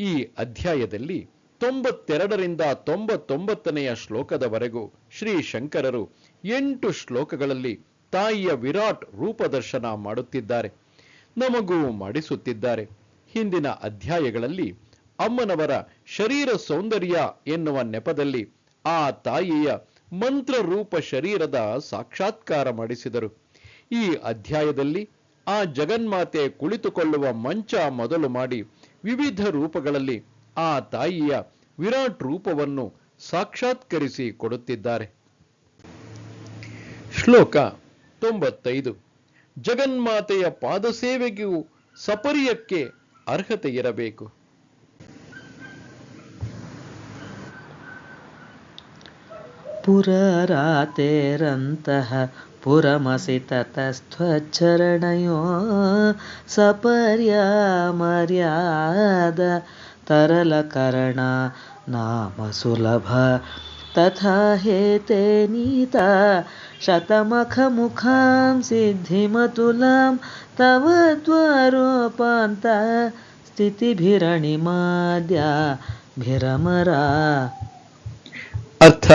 ಈ ಅಧ್ಯಾಯದಲ್ಲಿ ತೊಂಬತ್ತೆರಡರಿಂದ ತೊಂಬತ್ತೊಂಬತ್ತನೆಯ ಶ್ಲೋಕದವರೆಗೂ ಶ್ರೀ ಶಂಕರರು ಎಂಟು ಶ್ಲೋಕಗಳಲ್ಲಿ ತಾಯಿಯ ವಿರಾಟ್ ರೂಪದರ್ಶನ ಮಾಡುತ್ತಿದ್ದಾರೆ, ನಮಗೂ ಮಾಡಿಸುತ್ತಿದ್ದಾರೆ. ಹಿಂದಿನ ಅಧ್ಯಾಯಗಳಲ್ಲಿ ಅಮ್ಮನವರ ಶರೀರ ಸೌಂದರ್ಯ ಎನ್ನುವ ನೆಪದಲ್ಲಿ ಆ ತಾಯಿಯ ಮಂತ್ರ ರೂಪ ಶರೀರದ ಸಾಕ್ಷಾತ್ಕಾರ ಮಾಡಿಸಿದರು. ಈ ಅಧ್ಯಾಯದಲ್ಲಿ ಆ ಜಗನ್ಮಾತೆ ಕುಳಿತುಕೊಳ್ಳುವ ಮಂಚ ಮೊದಲು ಮಾಡಿ ವಿವಿಧ ರೂಪಗಳಲ್ಲಿ ಆ ತಾಯಿಯ ವಿರಾಟ್ ರೂಪವನ್ನು ಸಾಕ್ಷಾತ್ಕರಿಸಿ ಕೊಡುತ್ತಿದ್ದಾರೆ. ಶ್ಲೋಕ ತೊಂಬತ್ತೈದು. ಜಗನ್ಮಾತೆಯ ಪಾದಸೇವೆಗೂ ಸಪರಿಯಕ್ಕೆ ಅರ್ಹತೆ ಇರಬೇಕು ಪುರರಾತೆರಂತಹ पुरमसि ततस्त्वच्छरणयो सपर्यामर्याद तरलकरणा नाम सुलभ। तथा हेते नीता शतमखमुखां सिद्धिमतुलां तव द्वारोपान्त स्थितिभिरणिमाद्या भिरमरा। अर्थ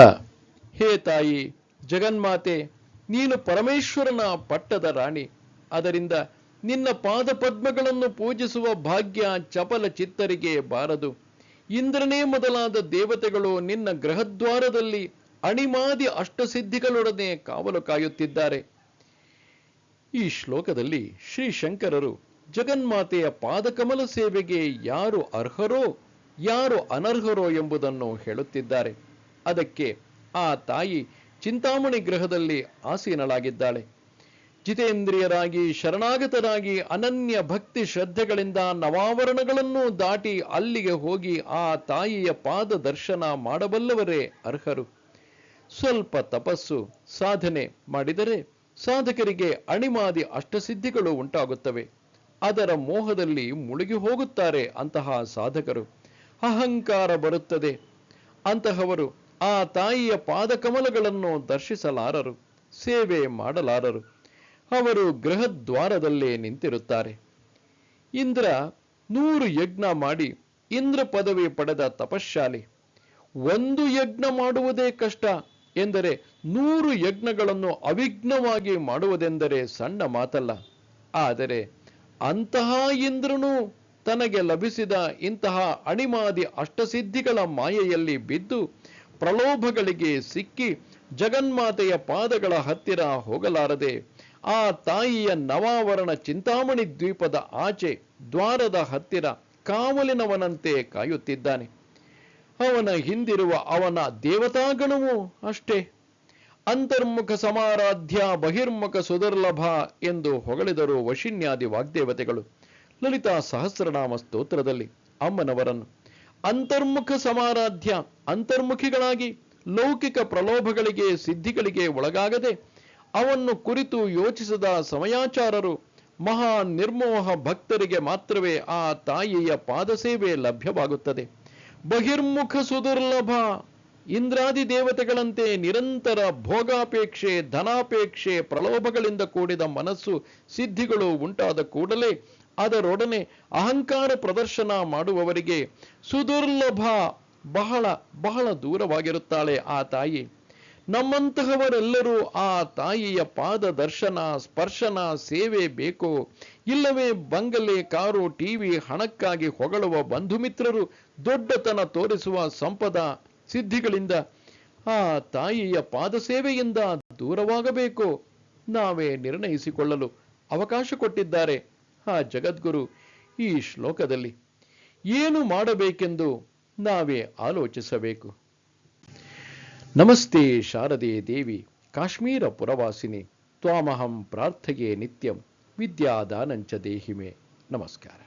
हे ताई जगन्माते ನೀನು ಪರಮೇಶ್ವರನ ಪಟ್ಟದ ರಾಣಿ. ಅದರಿಂದ ನಿನ್ನ ಪಾದ ಪದ್ಮಗಳನ್ನು ಪೂಜಿಸುವ ಭಾಗ್ಯ ಚಪಲ ಚಿತ್ತರಿಗೆ ಬಾರದು. ಇಂದ್ರನೇ ಮೊದಲಾದ ದೇವತೆಗಳು ನಿನ್ನ ಗೃಹದ್ವಾರದಲ್ಲಿ ಅಣಿಮಾದಿ ಅಷ್ಟಸಿದ್ಧಿಗಳೊಡನೆ ಕಾವಲು ಕಾಯುತ್ತಿದ್ದಾರೆ. ಈ ಶ್ಲೋಕದಲ್ಲಿ ಶ್ರೀ ಶಂಕರರು ಜಗನ್ಮಾತೆಯ ಪಾದಕಮಲ ಸೇವೆಗೆ ಯಾರು ಅರ್ಹರೋ, ಯಾರು ಅನರ್ಹರೋ ಎಂಬುದನ್ನು ಹೇಳುತ್ತಿದ್ದಾರೆ. ಅದಕ್ಕೆ ಆ ತಾಯಿ ಚಿಂತಾಮಣಿ ಗ್ರಹದಲ್ಲಿ ಆಸೀನಳಾಗಿದ್ದಾಳೆ. ಜಿತೇಂದ್ರಿಯರಾಗಿ, ಶರಣಾಗತರಾಗಿ, ಅನನ್ಯ ಭಕ್ತಿ ಶ್ರದ್ಧೆಗಳಿಂದ ನವಾವರಣಗಳನ್ನು ದಾಟಿ ಅಲ್ಲಿಗೆ ಹೋಗಿ ಆ ತಾಯಿಯ ಪಾದ ದರ್ಶನ ಮಾಡಬಲ್ಲವರೇ ಅರ್ಹರು. ಸ್ವಲ್ಪ ತಪಸ್ಸು, ಸಾಧನೆ ಮಾಡಿದರೆ ಸಾಧಕರಿಗೆ ಅಣಿಮಾದಿ ಅಷ್ಟಸಿದ್ಧಿಗಳು ಉಂಟಾಗುತ್ತವೆ. ಅದರ ಮೋಹದಲ್ಲಿ ಮುಳುಗಿ ಹೋಗುತ್ತಾರೆ ಅಂತಹ ಸಾಧಕರು. ಅಹಂಕಾರ ಬರುತ್ತದೆ. ಅಂತಹವರು ಆ ತಾಯಿಯ ಪಾದಕಮಲಗಳನ್ನು ದರ್ಶಿಸಲಾರರು, ಸೇವೆ ಮಾಡಲಾರರು. ಅವರು ಗೃಹದ್ವಾರದಲ್ಲೇ ನಿಂತಿರುತ್ತಾರೆ. ಇಂದ್ರ ನೂರು ಯಜ್ಞ ಮಾಡಿ ಇಂದ್ರ ಪದವಿ ಪಡೆದ ತಪಶಾಲಿ ಒಂದು ಯಜ್ಞ ಮಾಡುವುದೇ ಕಷ್ಟ ಎಂದರೆ ನೂರು ಯಜ್ಞಗಳನ್ನು ಅವಿಘ್ನವಾಗಿ ಮಾಡುವುದೆಂದರೆ ಸಣ್ಣ ಮಾತಲ್ಲ. ಆದರೆ ಅಂತಹ ಇಂದ್ರನು ತನಗೆ ಲಭಿಸಿದ ಇಂತಹ ಅಣಿಮಾದಿ ಅಷ್ಟಸಿದ್ಧಿಗಳ ಮಾಯೆಯಲ್ಲಿ ಬಿದ್ದು ಪ್ರಲೋಭಗಳಿಗೆ ಸಿಕ್ಕಿ ಜಗನ್ಮಾತೆಯ ಪಾದಗಳ ಹತ್ತಿರ ಹೋಗಲಾರದೆ, ಆ ತಾಯಿಯ ನವಾವರಣ ಚಿಂತಾಮಣಿ ದ್ವೀಪದ ಆಚೆ ದ್ವಾರದ ಹತ್ತಿರ ಕಾವಲಿನವನಂತೆ ಕಾಯುತ್ತಿದ್ದಾನೆ. ಅವನ ಹಿಂದಿರುವ ಅವನ ದೇವತಾಗಣವು ಅಷ್ಟೇ. ಅಂತರ್ಮುಖ ಸಮಾರಾಧ್ಯ ಬಹಿರ್ಮುಖ ಸುದುರ್ಲಭ ಎಂದು ಹೊಗಳಿದರು ವಶಿನ್ಯಾದಿ ವಾಗ್ದೇವತೆಗಳು. ಲಲಿತಾ ಸಹಸ್ರನಾಮ ಸ್ತೋತ್ರದಲ್ಲಿ ಅಮ್ಮನವರನ್ನು. ಅಂತರ್ಮುಖ ಸಮಾರಾಧ್ಯ, ಅಂತರ್ಮುಖಿಗಳಾಗಿ ಲೌಕಿಕ ಪ್ರಲೋಭಗಳಿಗೆ, ಸಿದ್ಧಿಗಳಿಗೆ ಒಳಗಾಗದೆ ಅವನ್ನು ಕುರಿತು ಯೋಚಿಸದ ಸಮಯಾಚಾರರು ಮಹಾ ನಿರ್ಮೋಹ ಭಕ್ತರಿಗೆ ಮಾತ್ರವೇ ಆ ತಾಯಿಯ ಪಾದಸೇವೆ ಲಭ್ಯವಾಗುತ್ತದೆ. ಬಹಿರ್ಮುಖ ಸುದುರ್ಲಭ, ಇಂದ್ರಾದಿ ದೇವತೆಗಳಂತೆ ನಿರಂತರ ಭೋಗಾಪೇಕ್ಷೆ, ಧನಾಪೇಕ್ಷೆ ಪ್ರಲೋಭಗಳಿಂದ ಕೂಡಿದ ಮನಸ್ಸು, ಸಿದ್ಧಿಗಳು ಉಂಟಾದ ಕೂಡಲೇ ಅದರೊಡನೆ ಅಹಂಕಾರ ಪ್ರದರ್ಶನ ಮಾಡುವವರಿಗೆ ಸುದುರ್ಲಭ ಬಹಳ ಬಹಳ ದೂರವಾಗಿರುತ್ತಾಳೆ ಆ ತಾಯಿ. ನಮ್ಮಂತಹವರೆಲ್ಲರೂ ಆ ತಾಯಿಯ ಪಾದ ದರ್ಶನ, ಸ್ಪರ್ಶನ, ಸೇವೆ ಬೇಕು. ಇಲ್ಲವೇ ಬಂಗಲೆ, ಕಾರು, ಟಿವಿ, ಹಣಕ್ಕಾಗಿ ಹೊಗಳುವ ಬಂಧು ಮಿತ್ರರು ದೊಡ್ಡತನ ತೋರಿಸುವ ಸಂಪದ ಸಿದ್ಧಿಗಳಿಂದ ಆ ತಾಯಿಯ ಪಾದ ಸೇವೆಯಿಂದ ದೂರವಾಗಬೇಕು. ನಾವೇ ನಿರ್ಣಯಿಸಿಕೊಳ್ಳಲು ಅವಕಾಶ ಕೊಟ್ಟಿದ್ದಾರೆ. ಆ ಜಗದ್ಗುರು ಈ ಶ್ಲೋಕದಲ್ಲಿ. ಏನು ಮಾಡಬೇಕೆಂದು ನಾವೇ ಆಲೋಚಿಸಬೇಕು. ನಮಸ್ತೆ ಶಾರದೆ ದೇವಿ, ಕಾಶ್ಮೀರ ಪುರವಾಸಿನಿ, ತ್ವಾಮಹಂ ಪ್ರಾರ್ಥೆಯೇ ನಿತ್ಯಂ, ವಿದ್ಯಾದಾನಂಚ ದೇಹಿಮೆ. ನಮಸ್ಕಾರ.